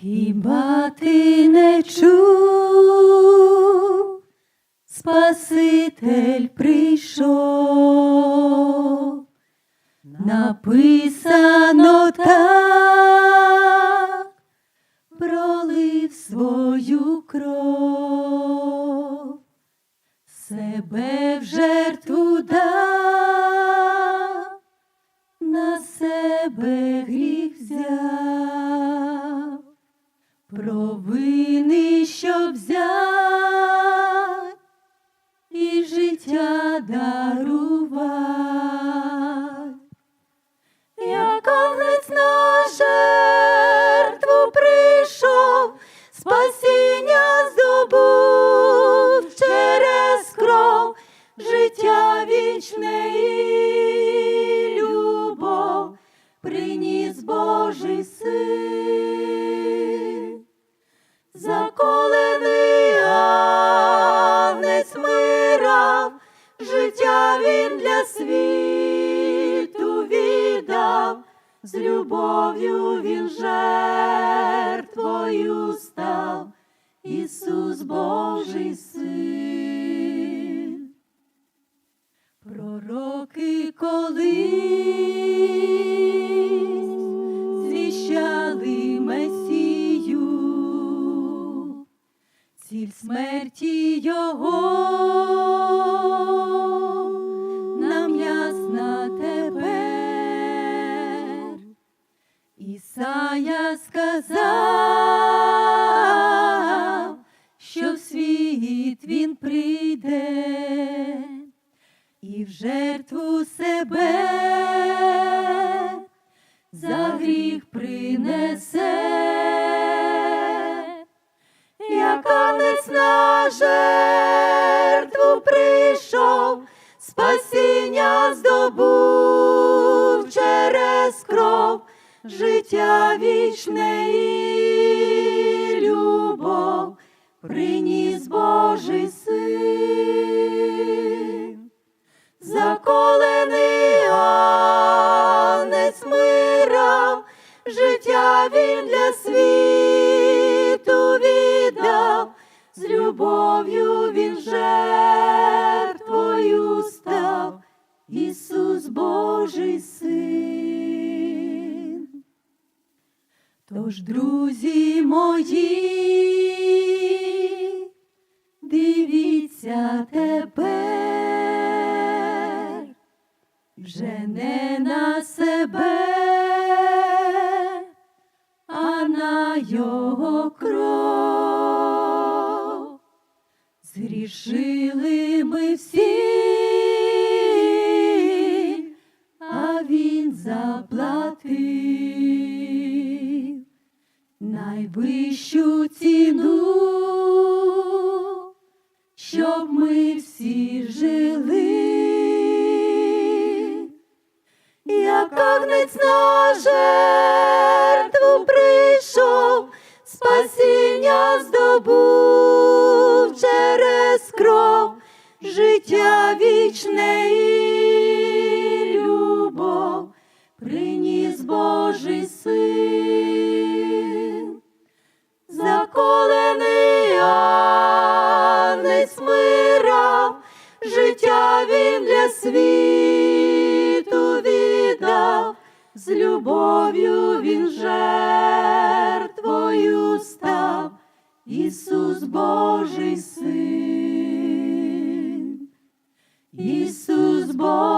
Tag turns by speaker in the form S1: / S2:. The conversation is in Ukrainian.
S1: Хіба ти не чув, Спаситель прийшов, написано так, пролив свою кров, себе в жертву дав, на себе гріх взяв, дарувать. Як агнець на жертву прийшов, спасіння здобув через кров, життя вічне віддав, з любов'ю він жертвою став, Ісус Божий син. Пророки колись звіщали Месію, ціль смерті Його Ісая сказав, що в світ він прийде і в жертву себе за гріх принесе, життя вічне і любов, приніс Божий син. Заколений агнець мира, життя він для світу віддав, з любов'ю Тож, друзі мої, дивіться тепер, вже не на себе, а на його кров. Згрішили ми всі, а він заплатив найвищу ціну, щоб ми всі жили, як агнець на з любов'ю він жертвою став, Ісус Божий син, Ісус Божий.